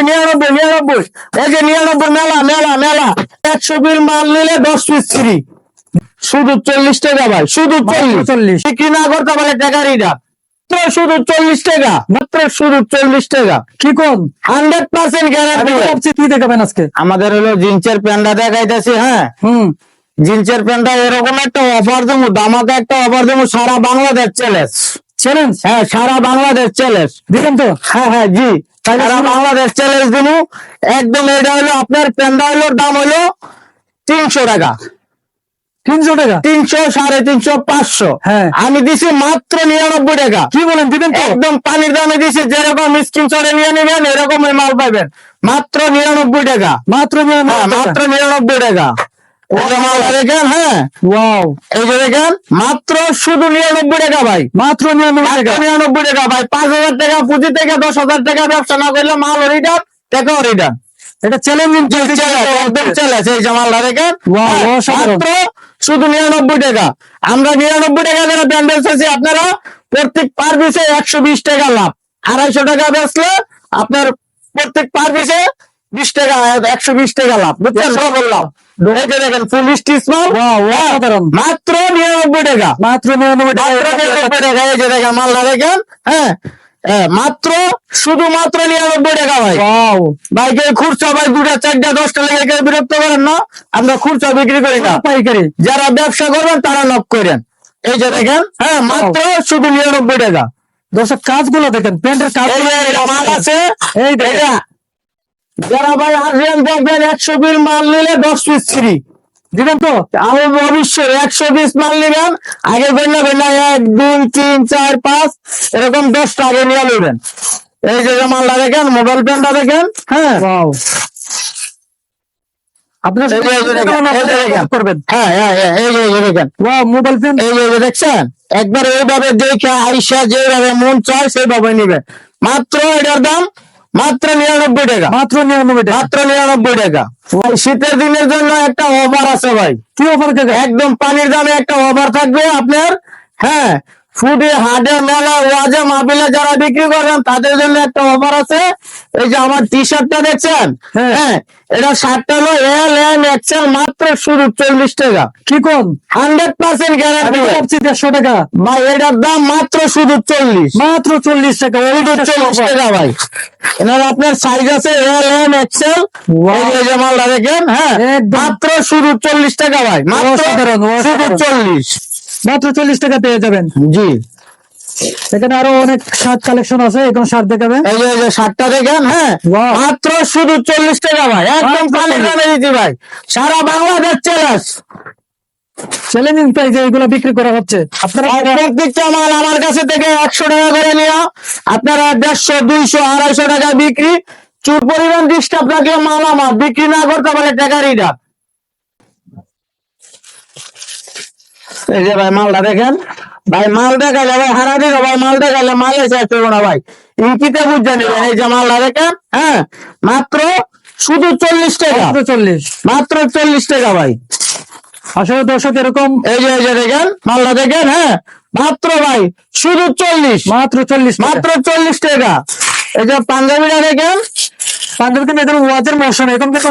নিরানব্বই নিরানব্বই নিরানব্বই। এই যে নিরানব্বই মেলা মেলা মেলা। একশো বিল মাল নিলে দশ পিস ফ্রি শুধু চল্লিশ টাকা ভাই শুধু চল্লিশ। চল্লিশ। কি না করতে পারে টাকারিটা মাত্র শুধু চল্লিশ টাকা মাত্র শুধু চল্লিশ টাকা। কি কোন হান্ড্রেড পার্সেন্ট গ্যারান্টি কি দেখাবেন আজকে? আমাদের হলো জিন্সের প্যান্ডা দেখাইতেছি হ্যাঁ? হুম। জিন্সের প্যান্টটা এরকম একটা অফার দেবো দামাকে একটা অফার দেবো সারা বাংলাদেশ চ্যালেঞ্জ চ্যালেঞ্জ হ্যাঁ সারা বাংলাদেশ চ্যালেঞ্জ দিবেন তো? হ্যাঁ হ্যাঁ জি। সারা বাংলাদেশ চ্যালেঞ্জ দিব। একদম এটা হলো আপনার প্যান্ডা হলো দাম হলো তিনশো টাকা। তিনশো টাকা? তিনশো সাড়ে তিনশো পাঁচশো। হ্যাঁ। আমি দিছি মাত্র নিরানব্বই টাকা। কি বলেন দিবেন একদম পানির দামে দিছি যেরকম স্কিম চড়ে নিয়ে নেবেন এরকম মাল পাবেন। মাত্র নিরানব্বই টাকা। মাত্র হ্যাঁ মাত্র নিরানব্বই টাকা। মাত্র শুধু নিরানব্বই টাকা ভাই মাত্র নিরানব্বই টাকা ভাই পাঁচ হাজার টাকা দশ হাজার টাকা মাল এটা শুধু নিরানব্বই টাকা আমরা নিরানব্বই টাকা যারা ব্যান্ডেল চাইছি আপনারা প্রত্যেক পার পিসে একশো বিশ টাকা লাভ আড়াইশো টাকা বেচলে আপনার প্রত্যেক পার পিসে বিশ টাকা একশো বিশ টাকা লাভ বুঝছেন? সব এই দেখেন ফুল স্টিচ মাত্র নিরানব্বই টাকা। মাত্র নিরানব্বই টাকা এই যে দেখেন মালটা দেখেন হ্যাঁ? মাত্র শুধুমাত্র নিরানব্বই টাকা ভাই। বাইকে খুচরা ভাই দুটা চারটা দশটা লেগে বিরক্ত করেন না আমরা খুচরা বিক্রি করি না। পাইকারি যারা ব্যবসা করবেন তারা নক করেন। এই যে দেখেন হ্যাঁ মাত্র শুধু নিরানব্বই টাকা। দর্শক কাজগুলো দেখেন প্যান্টের কাজ আছে। এই দেখেন। যারা ভাই আসবেন দেখবেন একশো মাল নিলে দশ পিস ফ্রি দিবেন তো আমি অবশ্যই একশো পিস মাল আগে বেনা এক দুই তিন চার পাঁচ এরকম দশটা আগে নিয়ে নেবেন এই যে মালটা দেখেন মোবাইল দেখেন হ্যাঁ। করবেন হ্যাঁ হ্যাঁ হ্যাঁ, এই দেখেন মোবাইল এই দেখছেন একবার এইভাবে দেখে আইসা যেভাবে মন চায় সেইভাবে নিবে মাত্র এটার দাম মাত্র নিরানব্বই টাকা মাত্র নিরানব্বই টাকা মাত্র নিরানব্বই টাকা ভাই শীতের দিনের জন্য একটা অফার আছে ভাই। কি অফার কাকা? একদম পানির দামে একটা অফার থাকবে আপনার। হ্যাঁ ফুডে হাটে মেলা ওয়াজে মাহফিলে যারা বিক্রি করেন তাদের জন্য একটা অফার আছে। এই যে আমার টি শার্টটা দেখছেন? হ্যাঁ। হ্যাঁ এটা শার্টটা হলো এল এম এক্সেল মাত্র শুধু চল্লিশ টাকা। কি কোন হান্ড্রেড পার্সেন্ট গ্যারান্টি দেড়শো টাকা। ভাই এটার দাম মাত্র শুধু চল্লিশ। মাত্র চল্লিশ টাকা চল্লিশ টাকা। ভাই। এনার আপনার সাইজ আছে এল এম এক্সেল. মালটা দেখেন হ্যাঁ মাত্র শুধু চল্লিশ টাকা ভাই মাত্র শুধু চল্লিশ। মাত্র চল্লিশ টাকা পেয়ে যাবেন। জি। এখানে আরও অনেক শার্ট কালেকশন আছে এখন শার্ট দেখাবেন। এই যে শার্টটা দেখেন হ্যাঁ? মাত্র শুধু চল্লিশ টাকা ভাই একদম 40 দামে দিচ্ছি ভাই। সারা বাংলাদেশ চ্যালেঞ্জ চ্যালেঞ্জিং প্রাইসে এগুলো বিক্রি করা হচ্ছে। আপনারা প্রত্যেকটা মাল আমার কাছে থেকে একশো টাকা করে নেওয়া আপনারা দেড়শো দুইশো আড়াইশো টাকা বিক্রি। চুর পরিমাণ ডিস্টার্ব থাকলে মাল আমার। বিক্রি না করতে পারে টাকারিটা। এই যে ভাই মালটা দেখেন ভাই মাল দেখালে ভাই হারা দিল ভাই মাল দেখালে মাল এসে আসবে না ভাই। ইঙ্কিতে বুঝতে নেবেন এই যে মালটা দেখেন হ্যাঁ মাত্র শুধু চল্লিশ টাকা। চল্লিশ। মাত্র চল্লিশ টাকা ভাই। আসলে দর্শক এরকম এই যে এই যে দেখেন মালটা দেখেন হ্যাঁ মাত্র ভাই শুধু চল্লিশ। মাত্র চল্লিশ মাত্র চল্লিশ টাকা। এই যে পাঞ্জাবিটা দেখেন পাঞ্জাব কিন্তু এখন ওয়াজের মৌসুম এখন কিন্তু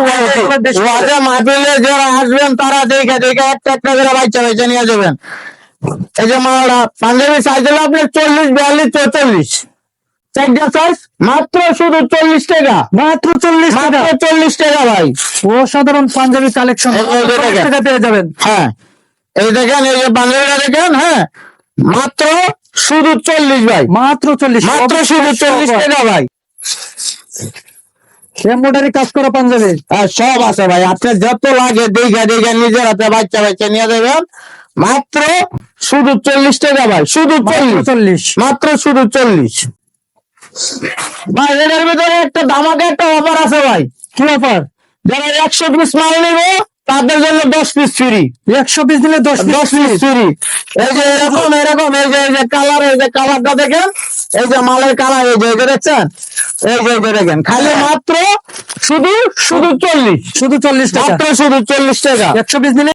ওয়াজে মাহফিলে যারা আসবেন তারা দেখে দেখে একটা একটা করে বাচ্চা বাচ্চা নিয়ে যাবেন। এই যে মালটা পাঞ্জাবি সাইজ হলো আপনার চল্লিশ বিয়াল্লিশ চৌচল্লিশ। চারটা সাইজ মাত্র শুধু চল্লিশ টাকা। মাত্র চল্লিশ মাত্র চল্লিশ টাকা ভাই। অসাধারণ পাঞ্জাবি কালেকশন পেয়ে যাবেন। হ্যাঁ। এই দেখেন এই যে পাঞ্জাবিটা দেখেন হ্যাঁ। মাত্র শুধু চল্লিশ ভাই। মাত্র চল্লিশ। মাত্র শুধু চল্লিশ টাকা ভাই। এমব্রয়ডারি কাজ করা পাঞ্জাবি? আর সব আছে ভাই। আপনার যত লাগে দেখে দেখে নিজের হাতে বাচ্চা বাচ্চা নিয়ে দেবেন। মাত্র শুধু চল্লিশ টাকা ভাই। শুধু চল্লিশ। চল্লিশ। মাত্র শুধু চল্লিশ। ভাই এটার ভিতরে একটা ধামাকে একটা অফার আছে ভাই। কি অফার যারা একশো পিস মাল নেবে তাদের জন্য দশ পিস ফ্রি একশো পিস দিলে দশ দশ পিস ফ্রি এই যে এরকম এরকম এই যে এই যে কালার এই যে কালারটা দেখেন এই যে মালের কালার এই যে বেড়েছেন দেখছেন? এই যে দেখেন খালি মাত্র শুধু শুধু চল্লিশ। শুধু চল্লিশ টাকা। শুধু চল্লিশ টাকা। একশো পিস দিলে